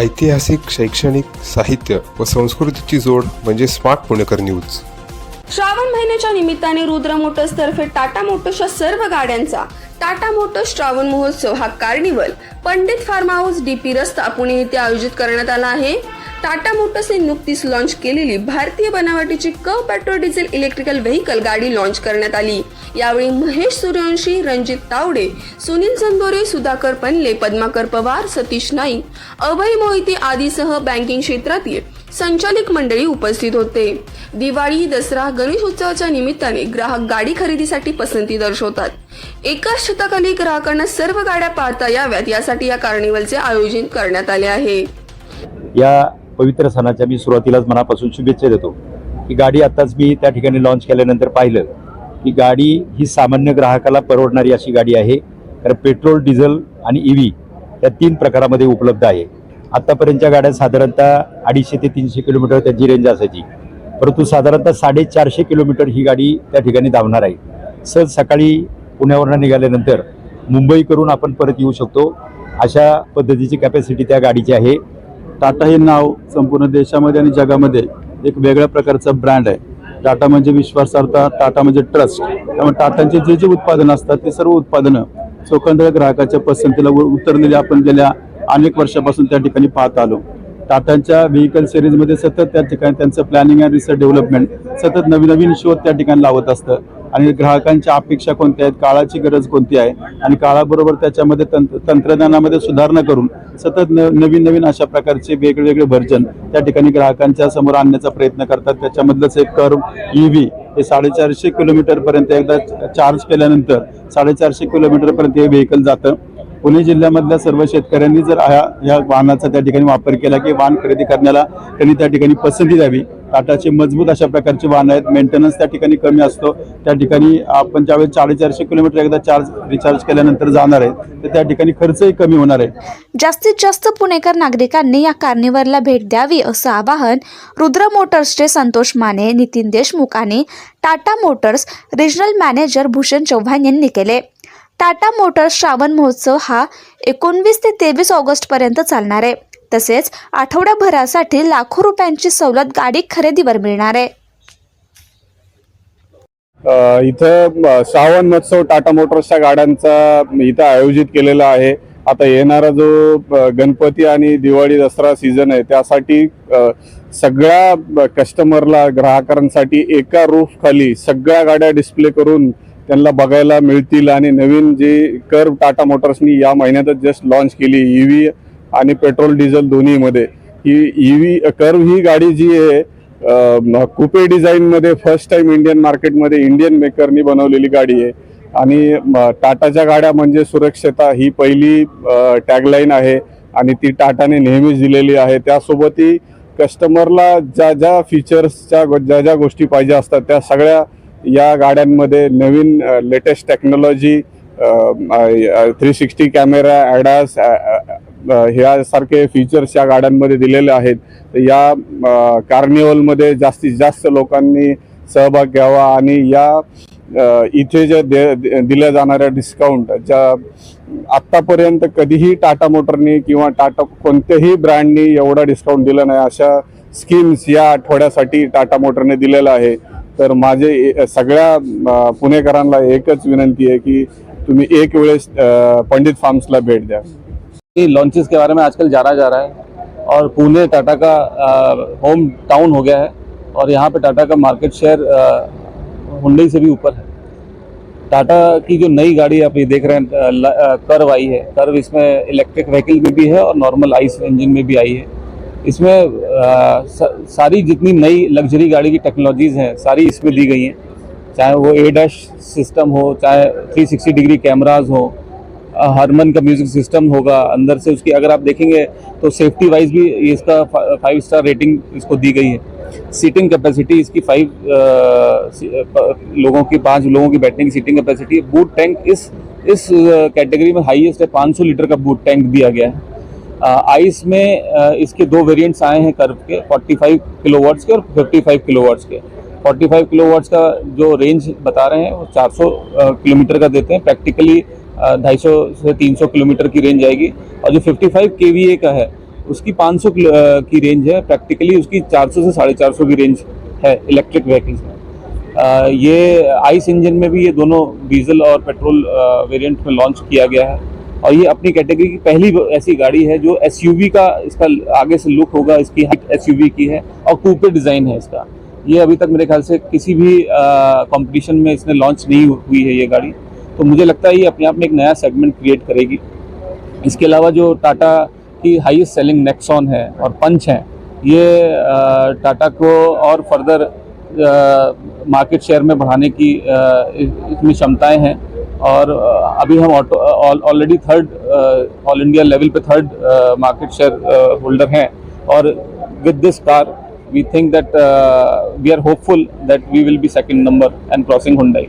ऐतिहासिक शैक्षणिक साहित्य व संस्कृतीची जोड म्हणजे स्मार्ट पुणेकर न्यूज. श्रावण महिन्याच्या निमित्ताने रुद्र मोटर्स तर्फे टाटा मोटर्सच्या सर्व गाड्यांचा टाटा मोटर्स श्रावण महोत्सव हा carnival Pandit farm house DP रस्ता पुणे येथे आयोजित करण्यात आला आहे. टाटा मोटर्सने नुकतीच लॉन्च केलेली भारतीय बनावटीची क पेट्रोल डिझेल इलेक्ट्रिकल व्हेकल गाडी लॉन्च करण्यात आली. यावेळी महेश सूर्यवंशी रणजित तावडे सुनील चंदोरे सुधाकर पनले पद्माकर पवार सतीश नाईक अभय मोहिते आदीसह बँकिंग क्षेत्रातील संचालक मंडळी उपस्थित होते. दिवाळी दसरा गणेश उत्सवाच्या निमित्ताने ग्राहक गाडी खरेदीसाठी पसंती दर्शवतात. एकाच शतकाली ग्राहकांना सर्व गाड्या पाहता याव्यात यासाठी या कार्निवलचे आयोजन करण्यात आले आहे. या पवित्र सणाच्या मी सुरुवातीलाच मनापासून शुभेच्छा देतो की गाडी आत्ताच मी त्या ठिकाणी लॉन्च केल्यानंतर पाहिलं की गाडी ही सामान्य ग्राहकाला परवडणारी अशी गाडी आहे. कारण पेट्रोल डिझेल आणि ई व्ही या तीन प्रकारामध्ये उपलब्ध आहे. आत्तापर्यंतच्या गाड्या साधारणतः अडीचशे ते तीनशे किलोमीटर त्यांची रेंज असायची. परंतु साधारणतः साडेचारशे किलोमीटर ही गाडी त्या ठिकाणी धावणार आहे. सहज सकाळी पुण्यावरनं निघाल्यानंतर मुंबई करून आपण परत येऊ शकतो. अशा पद्धतीची कॅपॅसिटी त्या गाडीची आहे. टाटा हे नाव संपूर्ण देशामध्ये आणि जगामध्ये एक वेगळ्या प्रकारचं ब्रँड आहे. टाटा म्हणजे विश्वासार्हता टाटा म्हणजे ट्रस्ट त्यामुळे टाटांचे जे जे उत्पादनं असतात ते सर्व उत्पादनं स्वतंत्र ग्राहकाच्या पसंतीला उतरलेली आपण गेल्या अनेक वर्षापासून त्या ठिकाणी पाहत आलो. टाटांच्या व्हेकल सिरीजमध्ये सतत त्या ठिकाणी त्यांचं प्लॅनिंग अँड रिसर्च डेव्हलपमेंट सतत नवीन नवीन शोध त्या ठिकाणी लावत असतं. आणि ग्राहकांच्या अपेक्षा कोणत्या आहेत? काळाची गरज कोणती आहे? आणि काळाबरोबर त्याच्यामध्ये तंत्र तंत्रज्ञानामध्ये सुधारणा करून सतत न नवीन नवीन अशा प्रकारचे वेगवेगळे व्हर्जन त्या ठिकाणी ग्राहकांच्या समोर आणण्याचा प्रयत्न करतात. त्याच्यामधलंच एक कर्व ई व्ही हे साडेचारशे किलोमीटरपर्यंत एकदा चार्ज केल्यानंतर साडेचारशे किलोमीटरपर्यंत हे व्हेकल जातं. पुणे जिल्ह्यामधल्या सर्व शेतकऱ्यांनी जर ह्या ह्या वाहनाचा त्या ठिकाणी वापर केला की वाहन खरेदी करण्याला त्यांनी त्या ठिकाणी पसंती द्यावी. टाटाचे मजबूत अशा प्रकारचे वाहन आहेत. मेंटेनन्स त्या ठिकाणी कमी असतो. त्या ठिकाणी आपण ज्यावेळेस साडेचारशे किलोमीटर एकदा चार्ज रिचार्ज केल्यानंतर जाणार आहे तर त्या ठिकाणी खर्चही कमी होणार आहे. जास्तीत जास्त पुणेकर नागरिकांनी या कार्निवलला भेट द्यावी असं आवाहन रुद्र मोटर्सचे संतोष माने नितीन देशमुख आणि Tata motors regional manager Bhushan Chavan यांनी केले. टाटा मोटर्स श्रावण महोत्सव हा एकोणवीस ते तेवीस ऑगस्टपर्यंत चालणार आहे. तसेच आठवड्याभरासाठी लाखो रुपयांची सवलत गाडी खरेदीवर मिळणार आहे. इथं श्रावण महोत्सव टाटा मोटर्सच्या गाड्यांचा इथं आयोजित केलेला आहे. आता येणारा जो गणपती आणि दिवाळी दसरा सीझन आहे त्यासाठी सगळ्या कस्टमरला ग्राहकांसाठी एका रूफ खाली सगळ्या गाड्या डिस्प्ले करून त्यांना बघायला मिळतील आणि नवीन जी कर्व टाटा मोटर्सनी या महिन्यातच जस्ट लॉन्च केली ई व्ही आणि पेट्रोल डिझेल दोन्हीमध्ये. ही ई व्ही कर्व ही गाडी जी आहे कुपे डिझाईनमध्ये फर्स्ट टाईम इंडियन मार्केटमध्ये इंडियन मेकरनी बनवलेली गाडी आहे. आणि टाटाच्या गाड्या म्हणजे सुरक्षता ही पहिली टॅगलाईन आहे आणि ती टाटाने नेहमीच दिलेली आहे. त्यासोबतही कस्टमरला ज्या ज्या फीचर्सच्या ज्या ज्या गोष्टी पाहिजे असतात त्या सगळ्या या गाड्यांमध्ये नवीन latest technology three sixty camera ADAS ह्यासारखे फीचर्स या गाड्यांमध्ये दिलेले आहेत. या कार्निवलमध्ये जास्तीत जास्त लोकांनी सहभाग घ्यावा आणि या इथे ज्या दे दे- दिल्या जाणाऱ्या डिस्काउंट ज्या आत्तापर्यंत कधीही टाटा मोटरनी किंवा टाटा कोणत्याही ब्रँडनी एवढा डिस्काउंट दिला नाही. अशा स्कीम्स या आठवड्यासाठी टाटा मोटरने दिलेलं आहे. तर माझे सगळ्या पुणेकरांना एकच विनंती आहे की तुम्ही एक वेळेस पंडित फार्म्सला भेट द्या. लॉन्चेस के बारे में आजकल जाना जा रहा है और पुणे टाटा का होम टाउन हो गया है और यहाँ पे टाटा का मार्केट शेयर हुंडई से भी ऊपर है। टाटा की जो नई गाड़ी आप ये देख रहे हैं कर्व आई है। कर्व इसमें इलेक्ट्रिक व्हीकल में भी है और नॉर्मल आइस इंजन में भी आई है। इसमें स- सारी जितनी नई लग्जरी गाड़ी की टेक्नोलॉजीज़ हैं, सारी इसमें दी गई हैं। चाहे वो ए डैश सिस्टम हो, चाहे 360 डिग्री कैमराज हो हारमन का म्यूज़िक सिस्टम होगा, अंदर से उसकी, अगर आप देखेंगे तो सेफ्टी वाइज भी इसका फाइव स्टार रेटिंग इसको दी गई है। सीटिंग कैपेसिटी इसकी फाइव लोगों की, पाँच लोगों की बैठने की सीटिंग कैपेसिटी बूट टैंक इस इस कैटेगरी में हाईएस्ट है 500 लीटर का बूट टैंक दिया गया है। आइस में इसके दो वेरिएंट्स आए हैं कर्व के 45 किलोवाट्स के और 55 किलोवाट्स के। 45 किलोवाट्स का जो रेंज बता रहे हैं वो 400 अ, किलोमीटर का देते हैं। प्रैक्टिकली ढाई सौ से 300 किलोमीटर की रेंज आएगी। और जो 55 केवीए का है उसकी 500 किलो- की रेंज है। प्रैक्टिकली उसकी 400 से साढ़े चार की रेंज है इलेक्ट्रिक व्हीकल्स में। ये आइस इंजन में भी ये दोनों डीजल और पेट्रोल वेरिएंट में लॉन्च किया गया है। और ये अपनी कैटेगरी की पहली ऐसी गाड़ी है जो एसयूवी का इसका आगे से लुक होगा, इसकी हाइट एस की है और कूपे डिज़ाइन है इसका। ये अभी तक मेरे ख्याल से किसी भी कंपटीशन में इसने लॉन्च नहीं हुई है ये गाड़ी। तो मुझे लगता है ये अपने आप में एक नया सेगमेंट क्रिएट करेगी। इसके अलावा जो टाटा की हाईएस्ट सेलिंग नेक्सॉन है और पंच है, ये टाटा को और फर्दर मार्केट शेयर में बढ़ाने की इस- इसमें क्षमताएँ हैं। और अ, अभी हम auto already third all India level पे थर्ड मार्केट शेयर होल्डर हैं और with this car we think that uh, we are hopeful that we will be second number and crossing Hyundai.